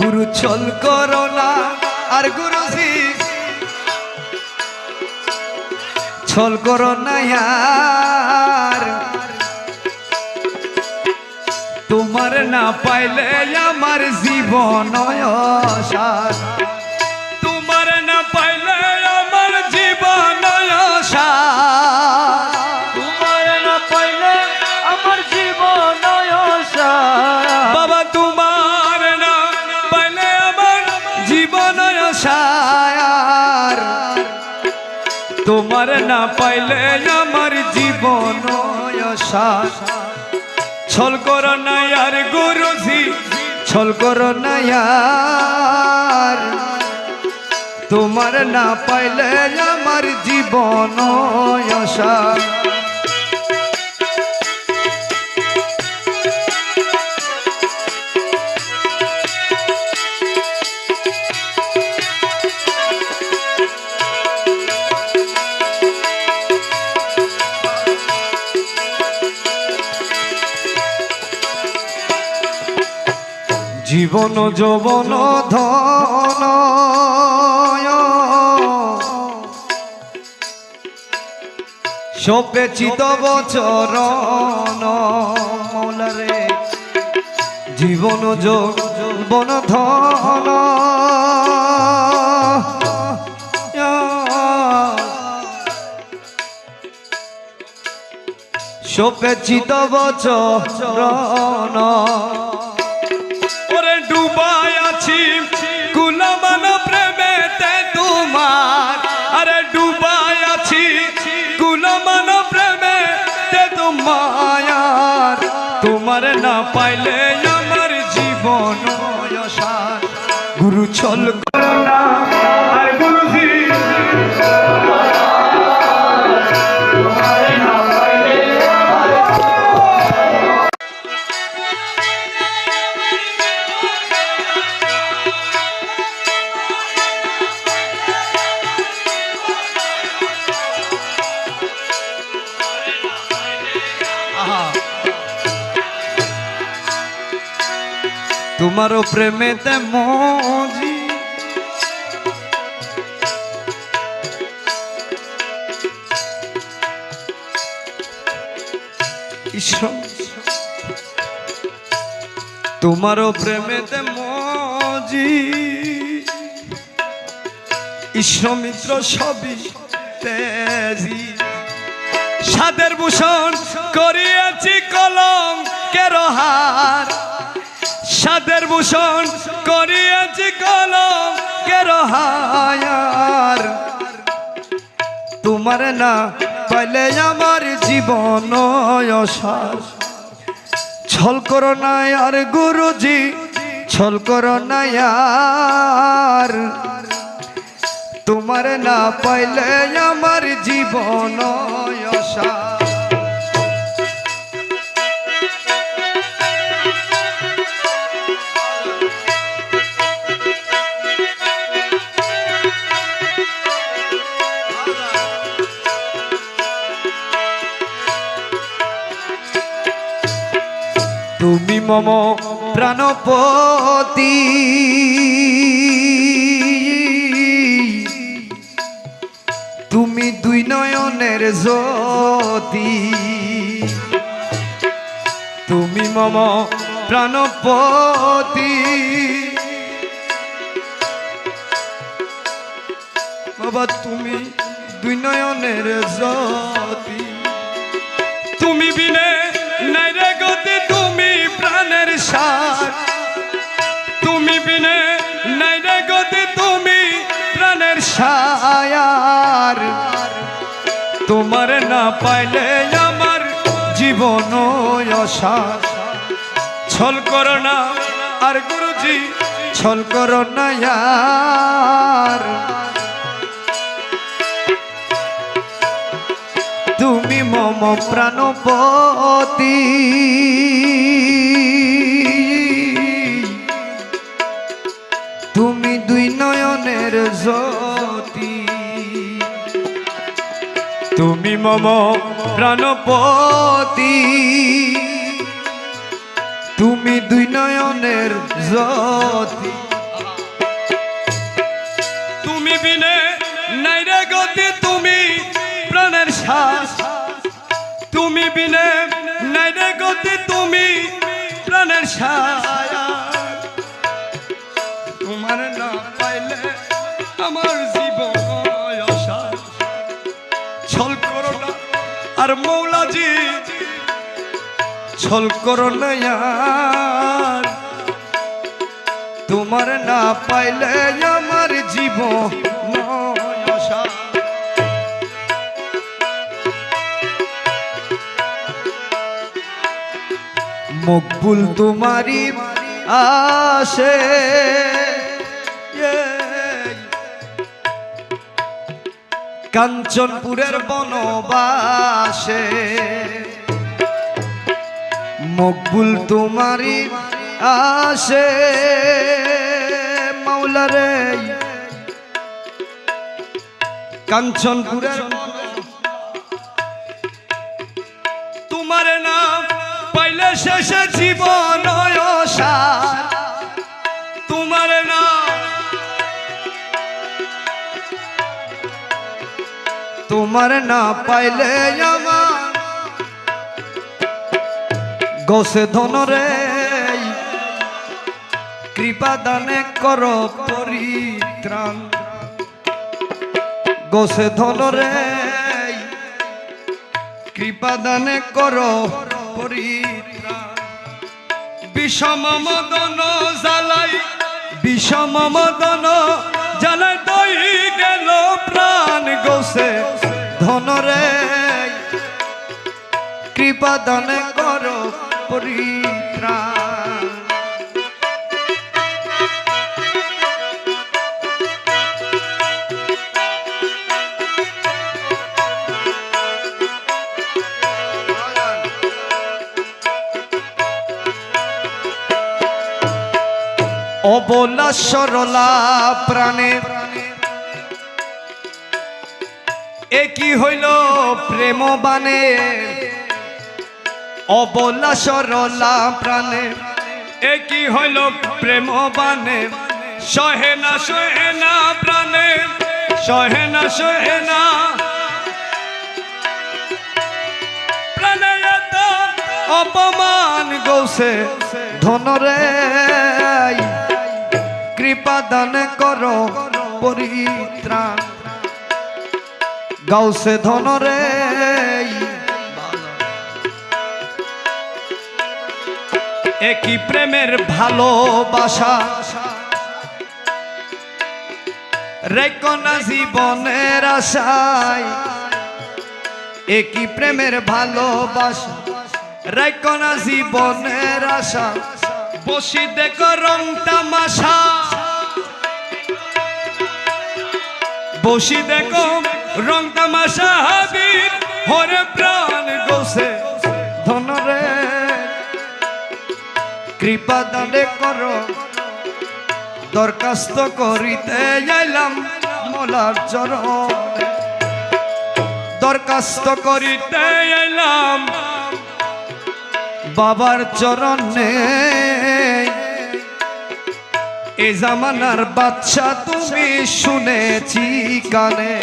গুরু ছল করোনা আর গুরুজি ছল করোনা আর তোমার না পাইলে আমার জীবন সার না পাইলে আমার জীবন ছল কর না আর গুরুজি, ছল কর না আর। তোমার না পাইলে আমার জীবন সার জীবন যৌবন ধন। সপেচিত বচরণ মৌলারে জীবন যৌবন ধন। সপেচিত বচরণ গুরু ছল করো না আর গুরুজি তোমারও প্রেমেতে মজি ঈশ্বর। তোমারও প্রেমেতে মজি। ঈশ্বমিত্র সবই তেজি। সাদের ভূষণ করিয়াছি কলম কেরহার সাদের ভূষণ করিয়াছি কলম কেরহার তোমার না পাইলে আমার জীবন ছল করো নাই আর গুরুজি, ছল করো নাই আর। তোমার না পাইলে আমার জীবন অসার। মম প্রাণপতি। তুমি দুই নয়নের জ্যোতি। তুমি মম প্রাণপতি। বাবা, তুমি দুই নয়নের জ্যোতি। তুমি বিনে তোমার না পাইলে আমার জীবন ছল করো না আর গুরুজি, ছল করো না তুমি মম প্রাণপতি। তুমি দুই নয়নের জ্যোতি তুমি মম প্রাণপতি। তুমি দুই নয়নের জ্যোতি। তুমি বিনে নাই রে গতি, তুমি প্রাণের শ্বাস। তুমি বিনে নাই রে গতি, তুমি প্রাণের ছায়া। তোমার না পাইলে আমার জীবন আর মৌলাজি ছল করো। তোমার না পাইলে আমার আশা মকবুল তোমারি আসে কাঞ্চনপুরের বনবাসে। মকবুল তোমারি আসে মাওলারে কাঞ্চনপুরের তোমার নাম পাইলে শেষে জীবন। তোমার না পাইলে আমার গোসে ধনরে কৃপা দানে কর পরিত্রাণ। গোসে ধনরে কৃপা দানে কর পরিত্রাণ। বিষম মদন জ্বালাই। বিষম মদন জ্বালাই দই গেল প্রাণ গোসে। ধনরে কৃপা দানে কর পরিত্রাণ অবলা সরলা প্রাণে একই হইল প্রেম বানে? অবলা সরলা প্রাণে। একই হইল প্রেম বানে? সহে না সহে না প্রাণে। সহে না সহে না। অপমান গৌসে ধনরে কৃপা দান কর, পরিত্রাণ গাউসে ধনরে একই প্রেমের ভালোবাসা। রেকনা জীবনের আশায়। একই প্রেমের ভালোবাসা। রেকনা জীবনের আশা। বসি দেখো রং তামাশা। বসি দেখো রং তামাশা হাবির হরে প্রাণ গোসে। ধনরে কৃপা দানে করো। দরখাস্ত করিতে যাইলাম মোলার চরণে। দরখাস্ত করিতে এলাম বাবার চরণে। এ জামানার বাচ্চা তুমি শুনেছি কানে।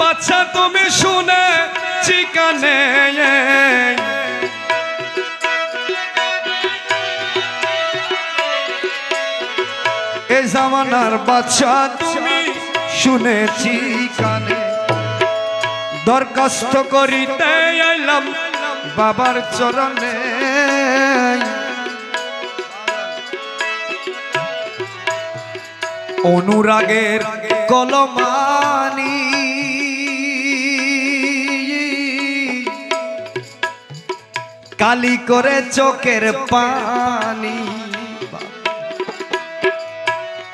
বাচ্চা তুমি শুনে চিকানে। এ জামানার বাচ্চা তুমি শুনেছি কানে দরখাস্ত করিতে এলাম বাবার চরণে। অনুরাগের কলমানি কালি করে চোখের পানি।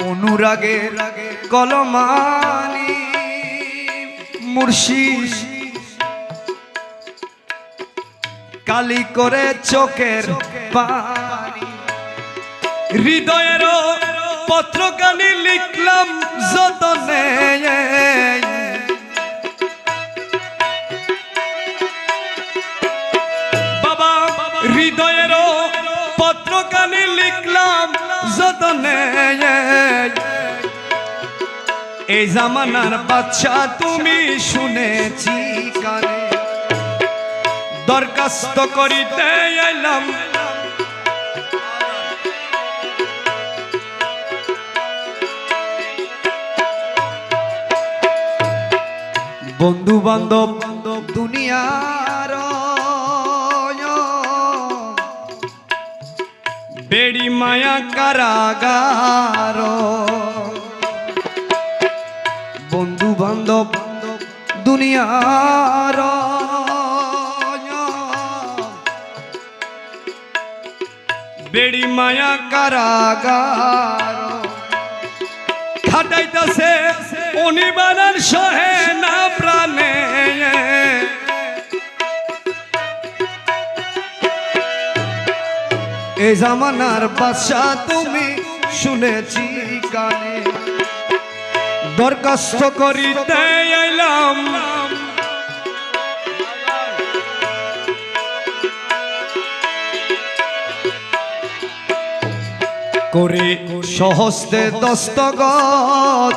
অনুরাগের কলমানি মুর্শিদ কালি করে চোখের পানি। হৃদয়ের পত্রকানি লিখলাম যতনে। এই জামানার বাচ্চা তুমি শুনেছি কানে। দরখাস্ত করিতে এলাম বন্ধু বান্ধব দুনিয়ার বেড়ি মায়া কারাগার। বন্ধু বান্ধব দুনিয়ার। বেড়ি মায়া কারাগার। খাটাইতেছে অনিবারের সহে না প্রাণে। এ জামানার বাদশা তুমি শুনেছি কানে দরখাস্ত করি করিতে এলাম করে সহস্তে দস্তগত।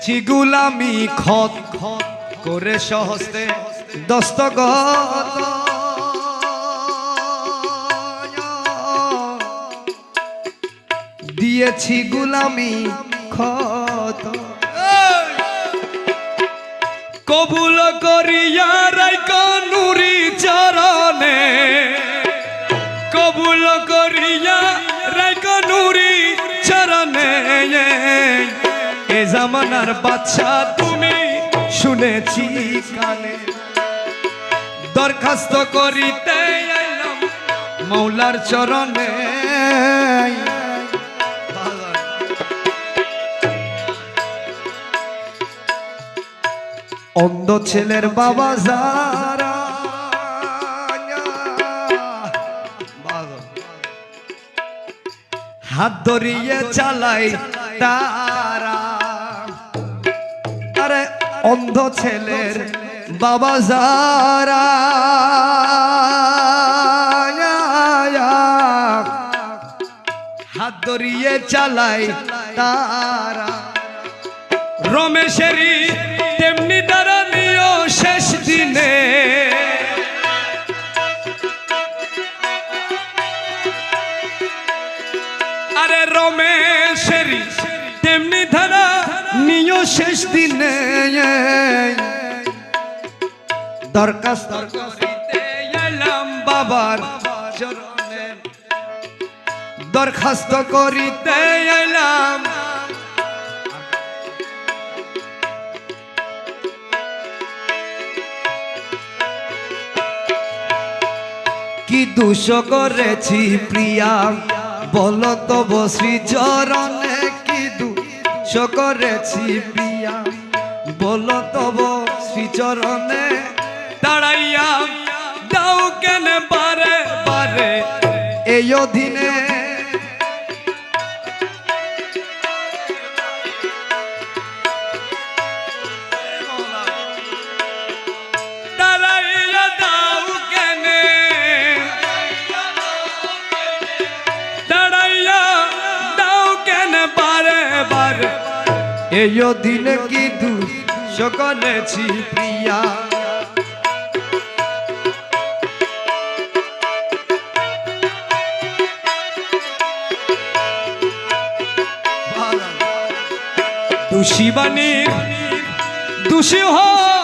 চিগুলামি খত খত। করে সহস্তে দস্তগত। দিয়েছি গুলামি খত কবুল করিয়া রাইক নুরি চরণে। কবুল করিয়া রাইক নুরি চরণে। এ জামানার বাচ্চা তুমি শুনেছি কানে। দরখাস্ত করিতে মৌলার চরণে। অন্ধ ছেলের বাবা যারা, হাত ধরিয়ে চালাই তারা। আরে, অন্ধ ছেলের বাবা যারা, হাত ধরিয়ে চালাই তারা। রমেশেরই শেষ দিনে দরখাস্ত বাবার চরণে। দরখাস্ত করিতে এলাম। কি দুষ করেছি প্রিয়া? বল কি দুষ করেছি পিয়া বল তব শ্রীচরণে। দাঁড়াইয়া দাও কেন বারে বারে। এই অধীনে এই দিন কি দুষ করেছি প্রিয়া। দোষী বাণীর দোষী হয়